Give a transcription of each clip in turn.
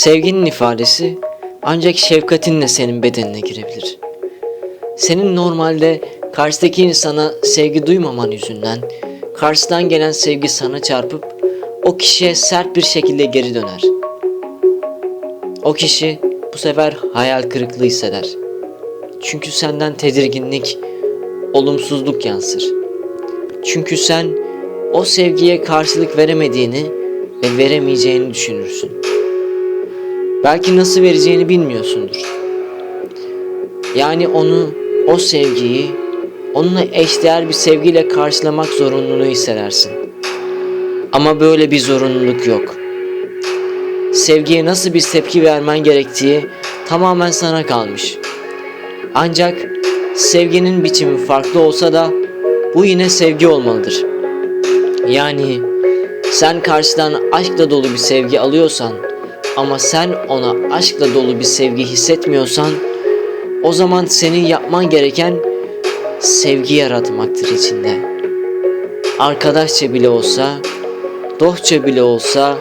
Sevginin ifadesi ancak şefkatinle senin bedenine girebilir. Senin normalde karşıdaki insana sevgi duymaman yüzünden karşıdan gelen sevgi sana çarpıp o kişiye sert bir şekilde geri döner. O kişi bu sefer hayal kırıklığı hisseder. Çünkü senden tedirginlik, olumsuzluk yansır. Çünkü sen o sevgiye karşılık veremediğini ve veremeyeceğini düşünürsün. Belki nasıl vereceğini bilmiyorsundur. Yani onu, o sevgiyi, onunla eşdeğer bir sevgiyle karşılamak zorunluluğu hissedersin. Ama böyle bir zorunluluk yok. Sevgiye nasıl bir tepki vermen gerektiği tamamen sana kalmış. Ancak sevginin biçimi farklı olsa da bu yine sevgi olmalıdır. Yani sen karşıdan aşkla dolu bir sevgi alıyorsan ama sen ona aşkla dolu bir sevgi hissetmiyorsan o zaman senin yapman gereken sevgi yaratmaktır içinde. Arkadaşça bile olsa, dostça bile olsa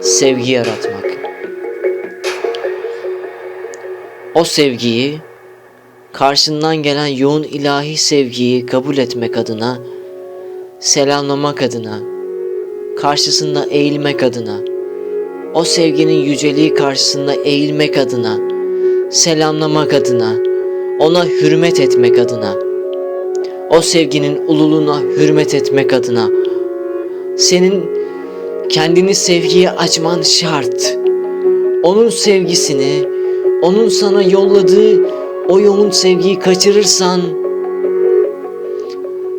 sevgi yaratmak. O sevgiyi karşından gelen yoğun ilahi sevgiyi kabul etmek adına, selamlamak adına, karşısında eğilmek adına, o sevginin yüceliği karşısında eğilmek adına, selamlamak adına, ona hürmet etmek adına, o sevginin ululuğuna hürmet etmek adına, senin kendini sevgiye açman şart. Onun sevgisini, onun sana yolladığı o yoğun sevgiyi kaçırırsan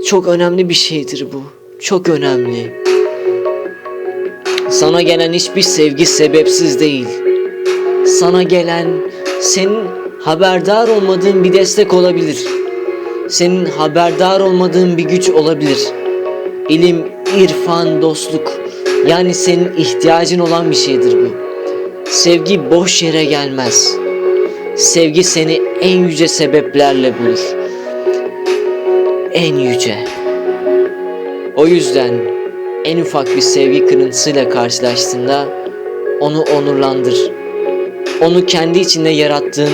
çok önemli bir şeydir bu. Çok önemli. Sana gelen hiçbir sevgi sebepsiz değil. Sana gelen senin haberdar olmadığın bir destek olabilir. Senin haberdar olmadığın bir güç olabilir. İlim, irfan, dostluk. Yani senin ihtiyacın olan bir şeydir bu. Sevgi boş yere gelmez. Sevgi seni en yüce sebeplerle bulur. En yüce. O yüzden en ufak bir sevgi kırıntısıyla karşılaştığında onu onurlandır. Onu kendi içinde yarattığın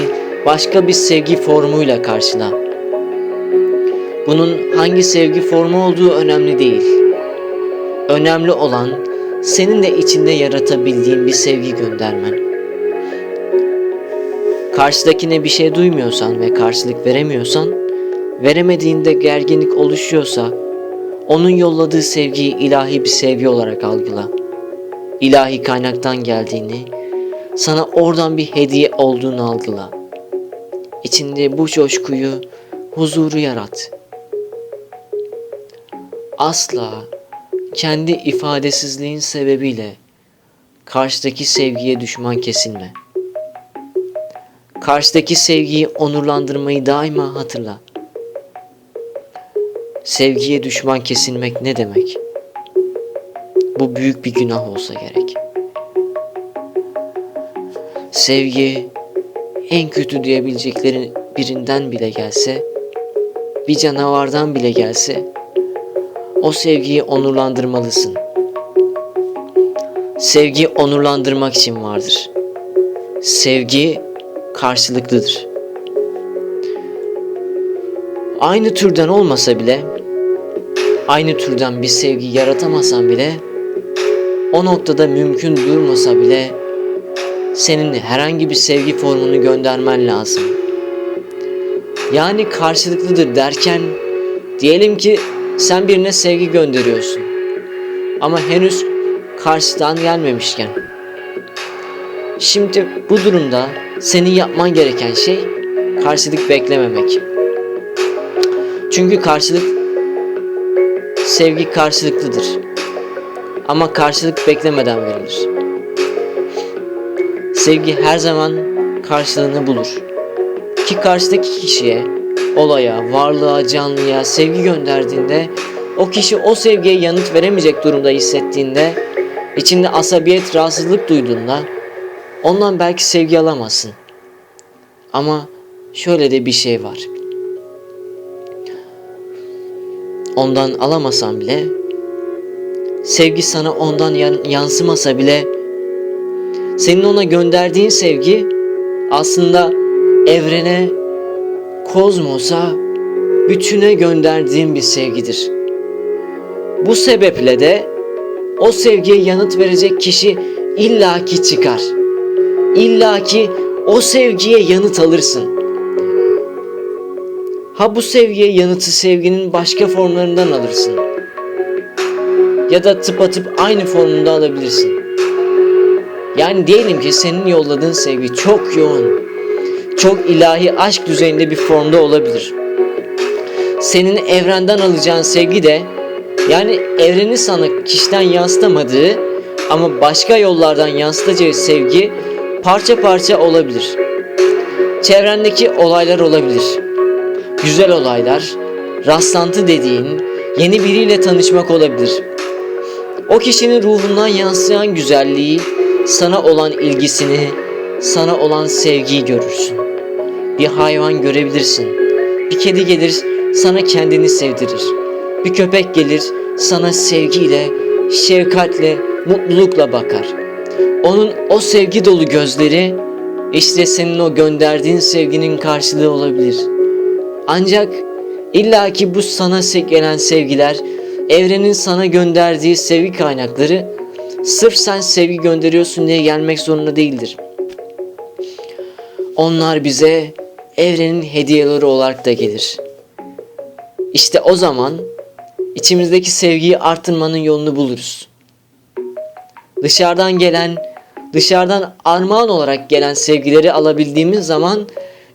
başka bir sevgi formuyla karşıla. Bunun hangi sevgi formu olduğu önemli değil. Önemli olan senin de içinde yaratabildiğin bir sevgi göndermen. Karşıdakine bir şey duymuyorsan ve karşılık veremiyorsan, veremediğinde gerginlik oluşuyorsa, onun yolladığı sevgiyi ilahi bir sevgi olarak algıla. İlahi kaynaktan geldiğini, sana oradan bir hediye olduğunu algıla. İçinde bu coşkuyu, huzuru yarat. Asla kendi ifadesizliğin sebebiyle karşıdaki sevgiye düşman kesilme. Karşıdaki sevgiyi onurlandırmayı daima hatırla. Sevgiye düşman kesilmek ne demek? Bu büyük bir günah olsa gerek. Sevgi en kötü diyebileceklerin birinden bile gelse, bir canavardan bile gelse, o sevgiyi onurlandırmalısın. Sevgi onurlandırmak için vardır. Sevgi karşılıklıdır. Aynı türden olmasa bile, aynı türden bir sevgi yaratamasan bile, o noktada mümkün durmasa bile, senin herhangi bir sevgi formunu göndermen lazım. Yani karşılıklıdır derken, diyelim ki sen birine sevgi gönderiyorsun. Ama henüz karşıdan gelmemişken. Şimdi bu durumda senin yapman gereken şey karşılık beklememek. Çünkü karşılık sevgi karşılıklıdır. Ama karşılık beklemeden verilir. Sevgi her zaman karşılığını bulur. Ki karşıdaki kişiye, olaya, varlığa, canlıya sevgi gönderdiğinde o kişi o sevgiye yanıt veremeyecek durumda hissettiğinde, içinde asabiyet, rahatsızlık duyduğunda ondan belki sevgi alamazsın. Ama şöyle de bir şey var. Ondan alamasan bile sevgi sana ondan yan- yansımasa bile Senin ona gönderdiğin sevgi aslında evrene, kozmosa, bütüne gönderdiğin bir sevgidir. Bu sebeple de o sevgiye yanıt verecek kişi illaki çıkar. İllaki o sevgiye yanıt alırsın. Ha bu sevgiye yanıtı sevginin başka formlarından alırsın. Ya da tıpatıp aynı formunda alabilirsin. Yani diyelim ki senin yolladığın sevgi çok yoğun, çok ilahi aşk düzeyinde bir formda olabilir. Senin evrenden alacağın sevgi de yani evreni sana kişiden yansıtamadığı ama başka yollardan yansıtacağı sevgi parça parça olabilir. Çevrendeki olaylar olabilir. Güzel olaylar, rastlantı dediğin, yeni biriyle tanışmak olabilir. O kişinin ruhundan yansıyan güzelliği, sana olan ilgisini, sana olan sevgiyi görürsün. Bir hayvan görebilirsin. Bir kedi gelir sana kendini sevdirir. Bir köpek gelir sana sevgiyle, şefkatle, mutlulukla bakar. Onun o sevgi dolu gözleri işte senin o gönderdiğin sevginin karşılığı olabilir. Ancak illaki bu sana gelen sevgiler evrenin sana gönderdiği sevgi kaynakları sırf sen sevgi gönderiyorsun diye gelmek zorunda değildir. Onlar bize evrenin hediyeleri olarak da gelir. İşte o zaman içimizdeki sevgiyi artırmanın yolunu buluruz. Dışarıdan gelen, dışarıdan armağan olarak gelen sevgileri alabildiğimiz zaman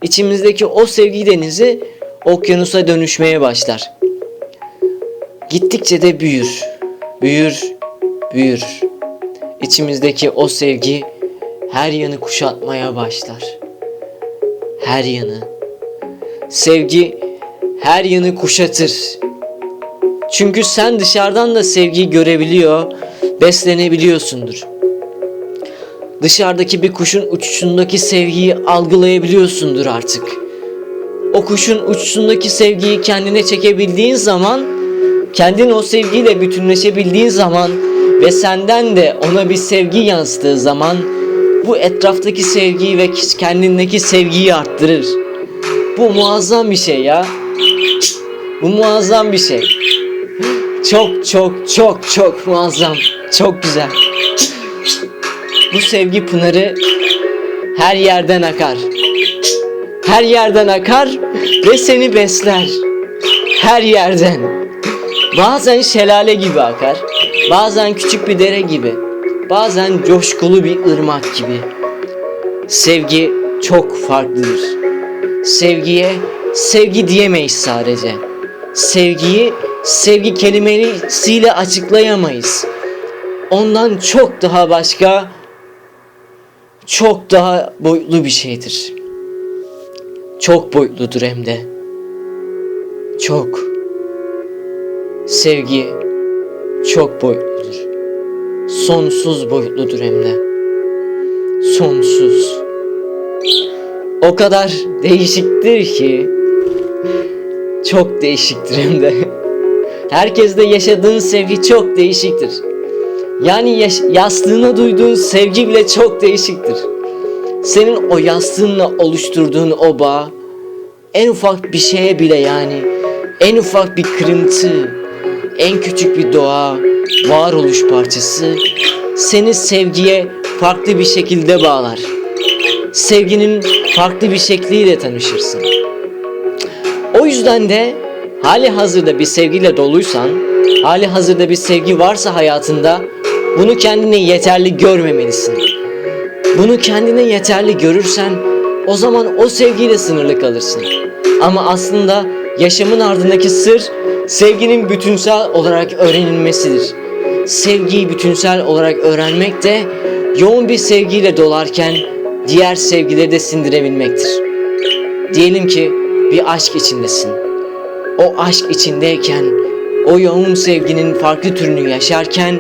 içimizdeki o sevgi denizi okyanusa dönüşmeye başlar. Gittikçe de büyür, büyür, büyür. İçimizdeki o sevgi her yanı kuşatmaya başlar. Her yanı. Sevgi her yanı kuşatır. Çünkü sen dışarıdan da sevgiyi görebiliyor, beslenebiliyorsundur. Dışarıdaki bir kuşun uçuşundaki sevgiyi algılayabiliyorsundur artık. O kuşun uçuşundaki sevgiyi kendine çekebildiğin zaman, kendin o sevgiyle bütünleşebildiğin zaman ve senden de ona bir sevgi yansıdığı zaman bu etraftaki sevgiyi ve kendindeki sevgiyi arttırır. Bu muazzam bir şey ya. Bu muazzam bir şey. Çok çok çok çok muazzam. Çok güzel. Bu sevgi pınarı her yerden akar. Her yerden akar ve seni besler. Her yerden. Bazen şelale gibi akar. Bazen küçük bir dere gibi. Bazen coşkulu bir ırmak gibi. Sevgi çok farklıdır. Sevgiye sevgi diyemeyiz sadece. Sevgiyi sevgi kelimesiyle açıklayamayız. Ondan çok daha başka, çok daha boyutlu bir şeydir. Çok boyutludur hem de. Çok. Sevgi çok boyutludur. Sonsuz boyutludur hem de. Sonsuz. O kadar değişiktir ki çok değişiktir hem de. Herkeste yaşadığın sevgi çok değişiktir. Yani yaş- yastığına duyduğun sevgi bile çok değişiktir. Senin o yastığınla oluşturduğun o bağ en ufak bir şeye bile yani en ufak bir kırıntı, en küçük bir doğa, varoluş parçası seni sevgiye farklı bir şekilde bağlar. Sevginin farklı bir şekliyle tanışırsın. O yüzden de hali hazırda bir sevgiyle doluysan, hali hazırda bir sevgi varsa hayatında bunu kendine yeterli görmemelisin. Bunu kendine yeterli görürsen o zaman o sevgiyle sınırlı kalırsın. Ama aslında yaşamın ardındaki sır sevginin bütünsel olarak öğrenilmesidir. Sevgiyi bütünsel olarak öğrenmek de yoğun bir sevgiyle dolarken diğer sevgileri de sindirebilmektir. Diyelim ki bir aşk içindesin. O aşk içindeyken, o yoğun sevginin farklı türünü yaşarken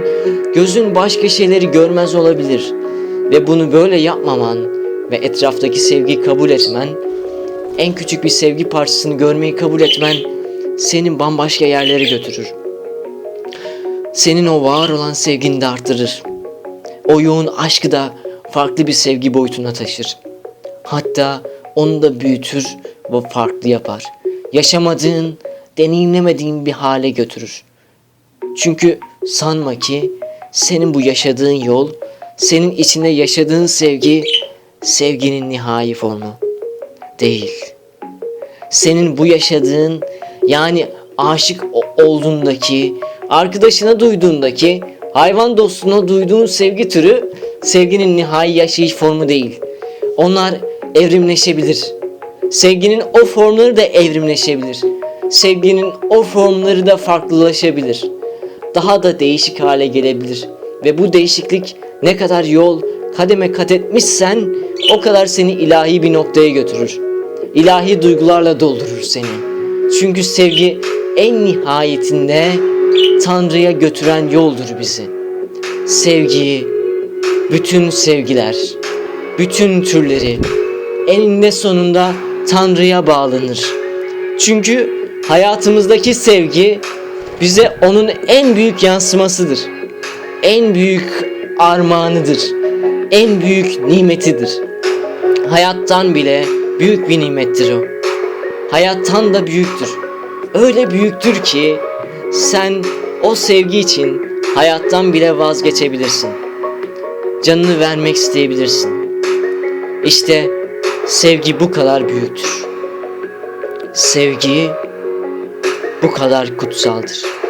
gözün başka şeyleri görmez olabilir. Ve bunu böyle yapmaman ve etraftaki sevgiyi kabul etmen, en küçük bir sevgi parçasını görmeyi kabul etmen seni bambaşka yerlere götürür. Senin o var olan sevgini de artırır. O yoğun aşkı da farklı bir sevgi boyutuna taşır. Hatta onu da büyütür ve farklı yapar. Yaşamadığın, deneyimlemediğin bir hale götürür. Çünkü sanma ki senin bu yaşadığın yol, senin içinde yaşadığın sevgi, sevginin nihai formu değil. Senin bu yaşadığın yani aşık olduğundaki, arkadaşına duyduğundaki, hayvan dostuna duyduğun sevgi türü sevginin nihai yaşayış formu değil. Onlar evrimleşebilir. Sevginin o formları da evrimleşebilir. Sevginin o formları da farklılaşabilir. Daha da değişik hale gelebilir. Ve bu değişiklik ne kadar yol kademe kat etmişsen o kadar seni ilahi bir noktaya götürür. İlahi duygularla doldurur seni. Çünkü sevgi en nihayetinde Tanrı'ya götüren yoldur bizi. Sevgi, bütün sevgiler, bütün türleri eninde sonunda Tanrı'ya bağlanır. Çünkü hayatımızdaki sevgi bize onun en büyük yansımasıdır. En büyük armağanıdır. En büyük nimetidir. Hayattan bile büyük bir nimettir o. Hayattan da büyüktür. Öyle büyüktür ki sen o sevgi için hayattan bile vazgeçebilirsin. Canını vermek isteyebilirsin. İşte sevgi bu kadar büyüktür. Sevgi bu kadar kutsaldır.